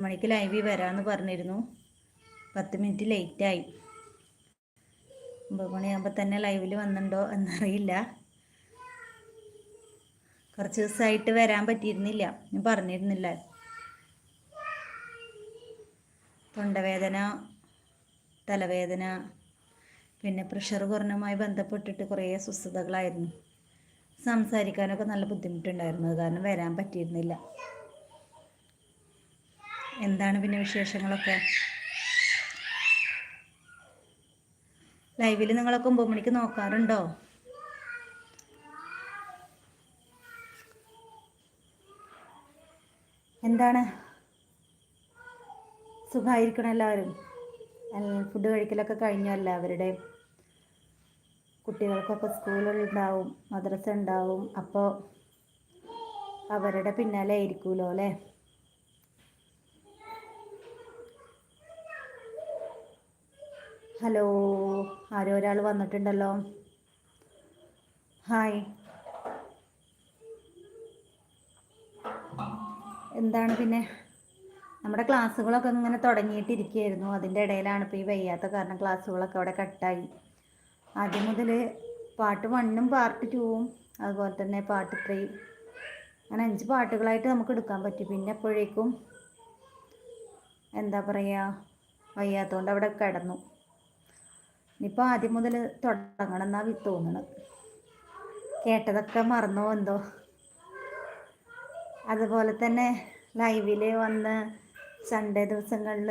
മണിക്ക് ലൈവിൽ വരാമെന്ന് പറഞ്ഞിരുന്നു. പത്ത് മിനിറ്റ് ലേറ്റായി ഒമ്പത് മണിയാകുമ്പോൾ തന്നെ ലൈവിൽ വന്നിട്ടുണ്ടോ എന്നറിയില്ല. കുറച്ച് ദിവസമായിട്ട് വരാൻ പറ്റിയിരുന്നില്ല. ഞാൻ പറഞ്ഞിരുന്നില്ല. തൊണ്ടവേദന തലവേദന പിന്നെ പ്രഷർ കുറഞ്ഞുമായി ബന്ധപ്പെട്ടിട്ട് കുറേ അസ്വസ്ഥതകളായിരുന്നു. സംസാരിക്കാനൊക്കെ നല്ല ബുദ്ധിമുട്ടുണ്ടായിരുന്നു കാരണം വരാൻ പറ്റിയിരുന്നില്ല. എന്താണ് പിന്നെ വിശേഷങ്ങളൊക്കെ? ലൈവിൽ നിങ്ങളൊക്കെ ഒമ്പത് മണിക്ക് നോക്കാറുണ്ടോ? എന്താണ്? സുഖമായിരിക്കണം എല്ലാവരും? ഫുഡ് കഴിക്കലൊക്കെ കഴിഞ്ഞോ എല്ലാവരുടെയും? കുട്ടികൾക്കൊക്കെ സ്കൂളുകളുണ്ടാവും മദ്രസ ഉണ്ടാവും അപ്പോൾ അവരുടെ പിന്നാലെ ആയിരിക്കുമല്ലോ അല്ലേ? ഹലോ ആരോ ഒരാൾ വന്നിട്ടുണ്ടല്ലോ. ഹായ്. എന്താണ് പിന്നെ? നമ്മുടെ ക്ലാസ്സുകളൊക്കെ ഇങ്ങനെ തുടങ്ങിയിട്ടിരിക്കുകയായിരുന്നു. അതിന്റെ ഇടയിലാണ് ഇപ്പോൾ ഈ വയ്യാത്ത കാരണം ക്ലാസ്സുകളൊക്കെ അവിടെ കട്ടായി. ആദ്യം മുതൽ പാട്ട് വണ്ണും പാർട്ട് ടൂവും അതുപോലെ തന്നെ പാട്ട് ത്രീ. അങ്ങനെ അഞ്ച് പാട്ടുകളായിട്ട് നമുക്ക് എടുക്കാൻ പറ്റി. പിന്നെ എപ്പോഴേക്കും എന്താ പറയുക വയ്യാത്തതുകൊണ്ട് അവിടെ കിടന്നു. ഇനിയിപ്പോൾ ആദ്യം മുതൽ തുടങ്ങണം എന്നാണ് തോന്നുന്നത് കേട്ടതൊക്കെ മറന്നോ എന്തോ. അതുപോലെ തന്നെ ലൈവിൽ വന്ന് സൺഡേ ദിവസങ്ങളിൽ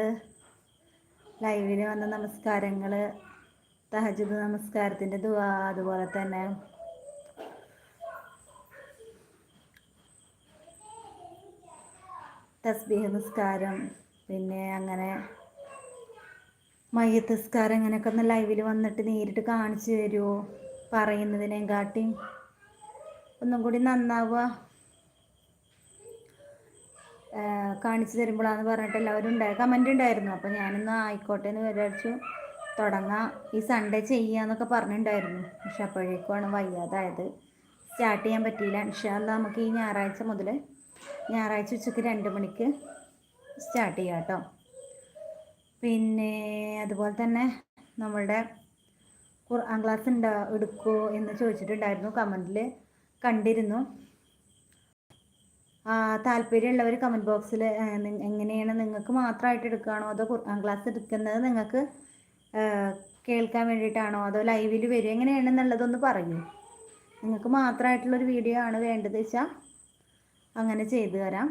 ലൈവിൽ വന്ന നമസ്കാരങ്ങൾ തഹജുദ് നമസ്കാരത്തിന്റെ ദുവാ അതുപോലെ തന്നെ തസ്ബീഹ് നിസ്കാരം പിന്നെ അങ്ങനെ മയ്യത്തസ്കാരം അങ്ങനെയൊക്കെ ഒന്ന് ലൈവിൽ വന്നിട്ട് നേരിട്ട് കാണിച്ചു തരുമോ പറയുന്നതിനേം കാട്ടി ഒന്നും കൂടി നന്നാവുക. കാണിച്ചു തരുമ്പോഴാന്ന് പറഞ്ഞിട്ട് എല്ലാവരും ഉണ്ടായി. കമന്റ് ഉണ്ടായിരുന്നു. അപ്പോൾ ഞാനൊന്ന് ആയിക്കോട്ടെ എന്ന് വിചാരിച്ചു. തുടങ്ങാം. ഈ സൺഡേ ചെയ്യാന്നൊക്കെ പറഞ്ഞിട്ടുണ്ടായിരുന്നു പക്ഷെ അപ്പോഴേക്കുമാണ് വയ്യാതായത്. സ്റ്റാർട്ട് ചെയ്യാൻ പറ്റിയില്ല. ഇൻഷാല്ല നമുക്ക് ഈ ഞായറാഴ്ച മുതൽ ഞായറാഴ്ച ഉച്ചയ്ക്ക് രണ്ട് മണിക്ക് സ്റ്റാർട്ട് ചെയ്യാം കേട്ടോ പിന്നെ അതുപോലെ തന്നെ നമ്മളുടെ ഖുർആൻ ക്ലാസ് ഉണ്ടാ എടുക്കുമോ എന്ന് ചോദിച്ചിട്ടുണ്ടായിരുന്നു. കമന്റിൽ കണ്ടിരുന്നു. താല്പര്യമുള്ളവർ കമന്റ് ബോക്സിൽ എങ്ങനെയാണ് നിങ്ങൾക്ക് മാത്രമായിട്ട് എടുക്കുകയാണോ അതോ ഖുർആൻ ക്ലാസ് എടുക്കുന്നത് നിങ്ങൾക്ക് കേൾക്കാൻ വേണ്ടിയിട്ടാണോ? അതോ ലൈവിൽ വരും എങ്ങനെയാണെന്നുള്ളതൊന്ന് പറയൂ നിങ്ങൾക്ക് മാത്രമായിട്ടുള്ളൊരു വീഡിയോ ആണ് വേണ്ടത് വെച്ചാൽ അങ്ങനെ ചെയ്തു തരാം.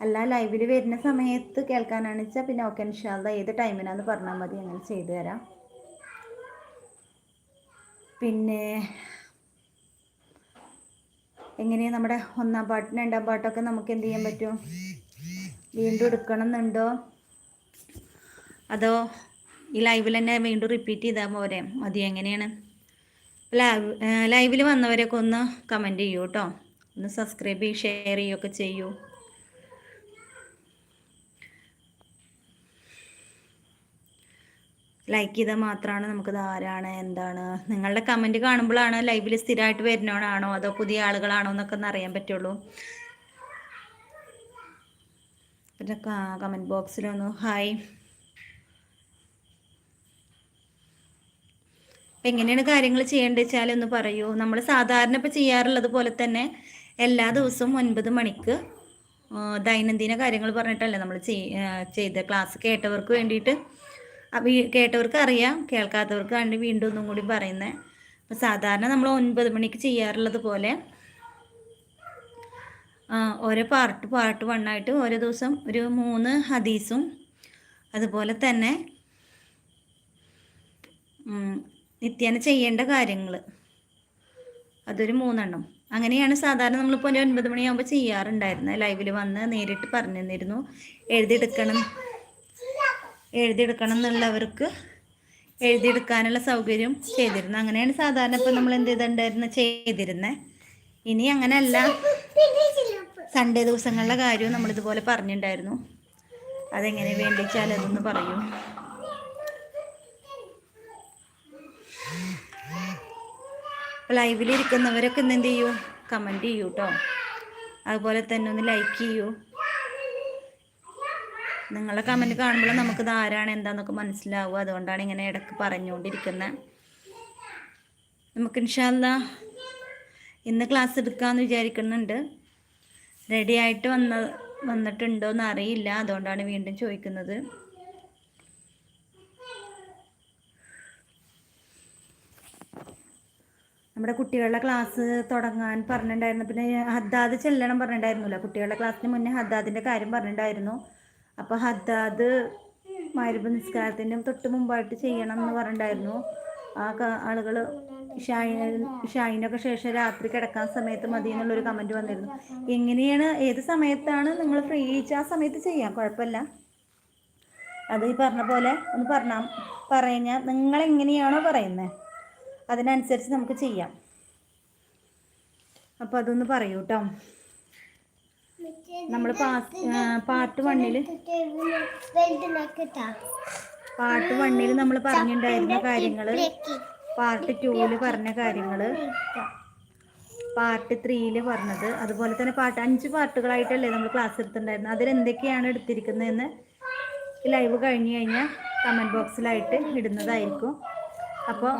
അല്ല ലൈവിൽ വരുന്ന സമയത്ത് കേൾക്കാനാണ് വെച്ചാൽ പിന്നെ ഓക്കെ ഇൻഷാല്ല ഏത് ടൈമിനാന്ന് പറഞ്ഞാൽ മതി. അങ്ങനെ ചെയ്തു തരാം. പിന്നെ എങ്ങനെയാണ് നമ്മുടെ ഒന്നാം പാട്ടും രണ്ടാം പാട്ടൊക്കെ നമുക്ക് എന്ത് ചെയ്യാൻ പറ്റും? വീണ്ടും എടുക്കണം എന്നുണ്ടോ അതോ ഈ ലൈവിൽ തന്നെ വീണ്ടും റിപ്പീറ്റ് ചെയ്താൽ പോരെ? മതി എങ്ങനെയാണ്? ലൈവ് ലൈവിൽ വന്നവരൊക്കെ ഒന്ന് കമന്റ് ചെയ്യൂ കേട്ടോ ഒന്ന് സബ്സ്ക്രൈബ് ചെയ്യും ഷെയർ ചെയ്യുകയൊക്കെ ചെയ്യൂ. ലൈക്ക് ചെയ്താൽ മാത്രമാണ് നമുക്ക് ആരാണ് എന്താണ്? നിങ്ങളുടെ കമന്റ് കാണുമ്പോഴാണ് ലൈവിൽ സ്ഥിരമായിട്ട് വരുന്നവനാണോ അതോ പുതിയ ആളുകളാണോ എന്നൊക്കെ ഒന്ന് അറിയാൻ പറ്റുള്ളൂ. പിന്നെ കമന്റ് ബോക്സിലൊന്ന് ഹായ് എങ്ങനെയാണ് കാര്യങ്ങൾ ചെയ്യേണ്ടത് വെച്ചാൽ ഒന്ന് പറയൂ. നമ്മൾ സാധാരണ ഇപ്പോൾ ചെയ്യാറുള്ളത് പോലെ തന്നെ എല്ലാ ദിവസവും ഒൻപത് മണിക്ക് ദൈനംദിന കാര്യങ്ങൾ പറഞ്ഞിട്ടല്ലേ നമ്മൾ ചെയ്ത ക്ലാസ് കേട്ടവർക്ക് വേണ്ടിയിട്ട് കേട്ടവർക്ക് അറിയാം കേൾക്കാത്തവർക്ക് വേണ്ടി വീണ്ടും ഒന്നും കൂടി പറയുന്നത് അപ്പോൾ സാധാരണ നമ്മൾ ഒൻപത് മണിക്ക് ചെയ്യാറുള്ളത് പോലെ ഓരോ പാർട്ട് പാർട്ട് വണ്ണായിട്ട് ഓരോ ദിവസം ഒരു മൂന്ന് ഹദീസും അതുപോലെ തന്നെ നിത്യേന ചെയ്യേണ്ട കാര്യങ്ങൾ അതൊരു മൂന്നെണ്ണം. അങ്ങനെയാണ് സാധാരണ നമ്മളിപ്പോൾ ഒരു ഒൻപത് മണിയാകുമ്പോൾ ചെയ്യാറുണ്ടായിരുന്നത് ലൈവിൽ വന്ന് നേരിട്ട് പറഞ്ഞു തന്നിരുന്നു എഴുതിയെടുക്കണം. എഴുതിയെടുക്കണം എന്നുള്ളവർക്ക് എഴുതിയെടുക്കാനുള്ള സൗകര്യം ചെയ്തിരുന്നു. അങ്ങനെയാണ് സാധാരണ ഇപ്പം നമ്മൾ എന്ത് ചെയ്തിട്ടുണ്ടായിരുന്നു? ചെയ്തിരുന്നത് ഇനി അങ്ങനെയല്ല സൺഡേ ദിവസങ്ങളിലെ കാര്യവും നമ്മളിതുപോലെ പറഞ്ഞിട്ടുണ്ടായിരുന്നു. അതെങ്ങനെ വേണ്ടിച്ചാൽ അതൊന്ന് പറയൂ. ലൈവിലിരിക്കുന്നവരൊക്കെ ഇന്ന് എന്ത് ചെയ്യൂ? കമന്റ് ചെയ്യൂ കേട്ടോ അതുപോലെ തന്നെ ഒന്ന് ലൈക്ക് ചെയ്യൂ. നിങ്ങളെ കമന്റ് കാണുമ്പോൾ നമുക്ക് ആരാണ് എന്താണെന്നൊക്കെ മനസ്സിലാവുക. അതുകൊണ്ടാണ് ഇങ്ങനെ ഇടയ്ക്ക് പറഞ്ഞുകൊണ്ടിരിക്കുന്നത് നമുക്ക് ഇൻഷാല്ല ഇന്ന് ക്ലാസ് എടുക്കാമെന്ന് വിചാരിക്കുന്നുണ്ട്. റെഡി ആയിട്ട് വന്ന വന്നിട്ടുണ്ടോ എന്ന് അറിയില്ല. അതുകൊണ്ടാണ് വീണ്ടും ചോദിക്കുന്നത്. നമ്മുടെ കുട്ടികളുടെ ക്ലാസ് തുടങ്ങാൻ പറഞ്ഞിട്ടുണ്ടായിരുന്നു. പിന്നെ ഹദ്ദാദ് ചെല്ലണം പറഞ്ഞിട്ടുണ്ടായിരുന്നില്ല. കുട്ടികളുടെ ക്ലാസ്സിന് മുന്നേ ഹദ്ദാദിന്റെ കാര്യം പറഞ്ഞിട്ടുണ്ടായിരുന്നു. അപ്പോൾ ഹദ്ദാദ് മരുഭ നിസ്കാരത്തിന്റെ തൊട്ട് മുമ്പായിട്ട് ചെയ്യണം എന്ന് പറഞ്ഞിട്ടുണ്ടായിരുന്നു ആ ആളുകൾ ഷായിനൊക്കെ ശേഷം രാത്രി കിടക്കാൻ സമയത്ത് മതി എന്നുള്ളൊരു കമന്റ് വന്നിരുന്നു. എങ്ങനെയാണ് ഏത് സമയത്താണ് നിങ്ങൾ ഫ്രീ ആ സമയത്ത് ചെയ്യാം കുഴപ്പമില്ല. അത് ഈ പറഞ്ഞ പോലെ ഒന്ന് പറഞ്ഞാൽ പറഞ്ഞാൽ നിങ്ങൾ എങ്ങനെയാണോ പറയുന്നത് അതിനനുസരിച്ച് നമുക്ക് ചെയ്യാം. അപ്പോൾ അതൊന്ന് പറയൂ കേട്ടോ നമ്മൾ പാർട്ട് വണ്ണിൽ പാർട്ട് വണ്ണിൽ നമ്മൾ പറഞ്ഞിട്ടുണ്ടായിരുന്ന കാര്യങ്ങൾ പാർട്ട് ടൂൽ പറഞ്ഞ കാര്യങ്ങൾ പാർട്ട് ത്രീയിൽ പറഞ്ഞത്. അതുപോലെ തന്നെ പാർട്ട് അഞ്ച് പാർട്ടുകളായിട്ടല്ലേ നമ്മൾ ക്ലാസ് എടുത്തിട്ടുണ്ടായിരുന്നത് അതിലെന്തൊക്കെയാണ് എടുത്തിരിക്കുന്നതെന്ന് ലൈവ് കഴിഞ്ഞ് കഴിഞ്ഞാൽ കമന്റ് ബോക്സിലായിട്ട് ഇടുന്നതായിരിക്കും. അപ്പോൾ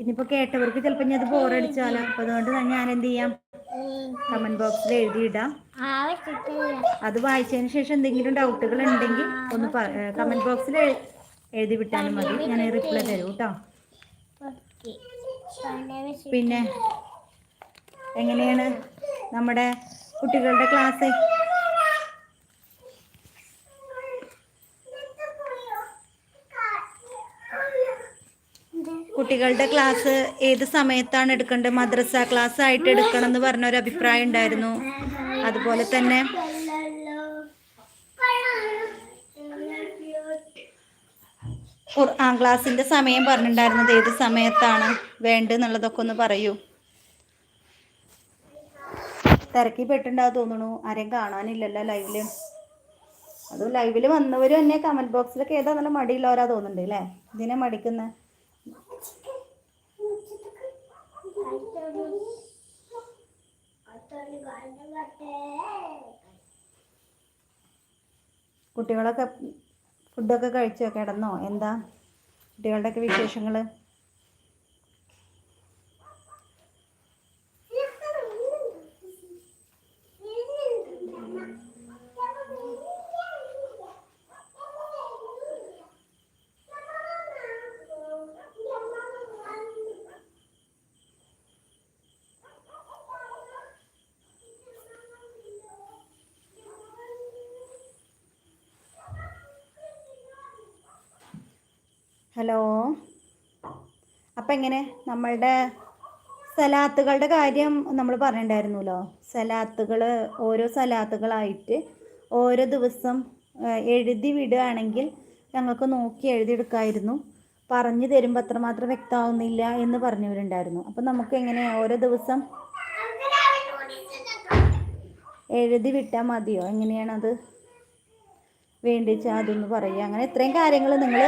ഇനിയിപ്പോൾ കേട്ടവർക്ക് ചിലപ്പോൾ ഞാൻ അത് ബോറടിച്ചാലോ അപ്പോൾ അതുകൊണ്ട് ഞാൻ എന്ത് ചെയ്യാം കമന്റ് ബോക്സിൽ എഴുതിയിടാം. അത് വായിച്ചതിന് ശേഷം എന്തെങ്കിലും ഡൗട്ടുകൾ ഉണ്ടെങ്കിൽ ഒന്ന് കമന്റ് ബോക്സിൽ എഴുതി വിട്ടാലും മതി. ഞാൻ റിപ്ലൈ തരൂ കേട്ടോ. പിന്നെ എങ്ങനെയാണ് നമ്മുടെ കുട്ടികളുടെ ക്ലാസ് കുട്ടികളുടെ ക്ലാസ് ഏത് സമയത്താണ് എടുക്കേണ്ടത്? മദ്രസ ക്ലാസ് ആയിട്ട് എടുക്കണം എന്ന് പറഞ്ഞ ഒരു അഭിപ്രായം ഉണ്ടായിരുന്നു. അതുപോലെ തന്നെ ഖുർആൻ ക്ലാസ്സിന്റെ സമയം പറഞ്ഞിട്ടുണ്ടായിരുന്നത് ഏത് സമയത്താണ്? വേണ്ടെന്നുള്ളതൊക്കെ ഒന്ന് പറയൂ. തിരക്കി പെട്ടുണ്ടാവും തോന്നുന്നു ആരെയും കാണാനില്ലല്ലോ ലൈവിൽ അതും ലൈവിൽ വന്നവരും തന്നെ കമന്റ് ബോക്സിലൊക്കെ ഏതാ നല്ല മടിയുള്ളവരാ തോന്നുന്നുണ്ട് അല്ലേ ഇതിനെ മടിക്കുന്ന കുട്ടികളൊക്കെ ഫുഡൊക്കെ കഴിച്ചോ? കിടന്നോ? എന്താ കുട്ടികളുടെയൊക്കെ വിശേഷങ്ങൾ ഹലോ. അപ്പം എങ്ങനെ നമ്മളുടെ സലാത്തുകളുടെ കാര്യം നമ്മൾ പറഞ്ഞിട്ടുണ്ടായിരുന്നല്ലോ സലാത്തുകൾ ഓരോ സലാത്തുകളായിട്ട് ഓരോ ദിവസം എഴുതി വിടുകയാണെങ്കിൽ ഞങ്ങൾക്ക് നോക്കി എഴുതിയെടുക്കായിരുന്നു. പറഞ്ഞു തരുമ്പോൾ അത്രമാത്രം വ്യക്തമാവുന്നില്ല എന്ന് പറഞ്ഞവരുണ്ടായിരുന്നു. അപ്പം നമുക്ക് എങ്ങനെ ഓരോ ദിവസം എഴുതി വിട്ടാൽ മതിയോ? എങ്ങനെയാണത്? വേണ്ടിച്ചാൽ അതൊന്ന് പറയുക. അങ്ങനെ ഇത്രയും കാര്യങ്ങൾ നിങ്ങൾ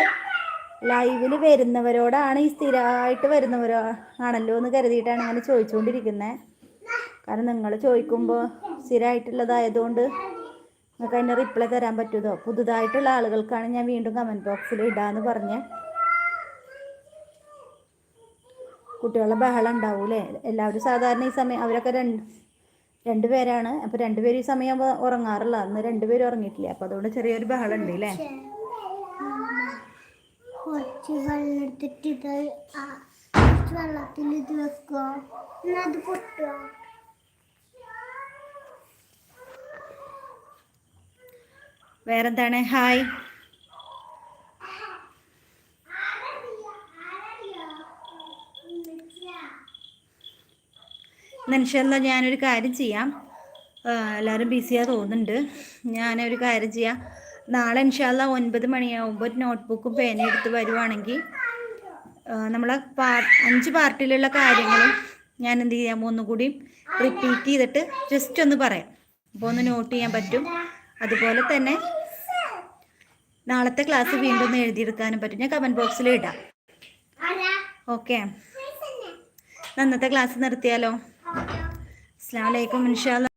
ലൈവിൽ വരുന്നവരോടാണ് ഈ സ്ഥിരമായിട്ട് വരുന്നവരോ ആണല്ലോ എന്ന് കരുതിയിട്ടാണ് അങ്ങനെ ചോദിച്ചുകൊണ്ടിരിക്കുന്നത് കാരണം നിങ്ങൾ ചോദിക്കുമ്പോൾ സ്ഥിരമായിട്ടുള്ളതായതുകൊണ്ട് നിങ്ങൾക്ക് അതിന്റെ റിപ്ലൈ തരാൻ പറ്റുമോ പുതുതായിട്ടുള്ള ആളുകൾക്കാണ് ഞാൻ വീണ്ടും കമന്റ് ബോക്സിൽ ഇടാന്ന് പറഞ്ഞ്. കുട്ടികളുടെ ബഹളം ഉണ്ടാവൂലേ? എല്ലാവരും സാധാരണ ഈ സമയം അവരൊക്കെ രണ്ട് രണ്ട് പേരാണ്. അപ്പോൾ രണ്ടുപേരും ഈ സമയം ഉറങ്ങാറില്ല അന്ന് രണ്ടുപേരും ഉറങ്ങിയിട്ടില്ല? അപ്പോൾ അതുകൊണ്ട് ചെറിയൊരു ബഹളം ഉണ്ട് അല്ലേ കുറച്ച് വെള്ളം എടുത്തിട്ട് ഇത് കുറച്ച് വെള്ളത്തിൽ ഇത് വെക്കുക അത് പൊട്ടുക വേറെന്താണ്? ഹായ്. മനുഷ്യല്ല ഞാനൊരു കാര്യം ചെയ്യാം. എല്ലാവരും ബിസിയാ തോന്നുന്നുണ്ട്. ഞാനൊരു കാര്യം ചെയ്യാം. നാളെ ഇൻഷാല്ല ഒൻപത് മണിയാവുമ്പോൾ ഒരു നോട്ട്ബുക്കും പേനയും എടുത്ത് വരുവാണെങ്കിൽ നമ്മളെ പാ അഞ്ച് പാർട്ടിയിലുള്ള കാര്യങ്ങളും ഞാൻ എന്ത് ചെയ്യാം ഒന്നുകൂടി റിപ്പീറ്റ് ചെയ്തിട്ട് ജസ്റ്റ് ഒന്ന് പറയാം. അപ്പോൾ ഒന്ന് നോട്ട് ചെയ്യാൻ പറ്റും. അതുപോലെ തന്നെ നാളത്തെ ക്ലാസ് വീണ്ടും ഒന്ന് എഴുതിയെടുക്കാനും പറ്റും. ഞാൻ കമന്റ് ബോക്സിൽ ഇടാം. ഓക്കെ നന്നത്തെ ക്ലാസ് നിർത്തിയാലോ? അസ്സാം വലൈക്കും ഇൻഷാല്ല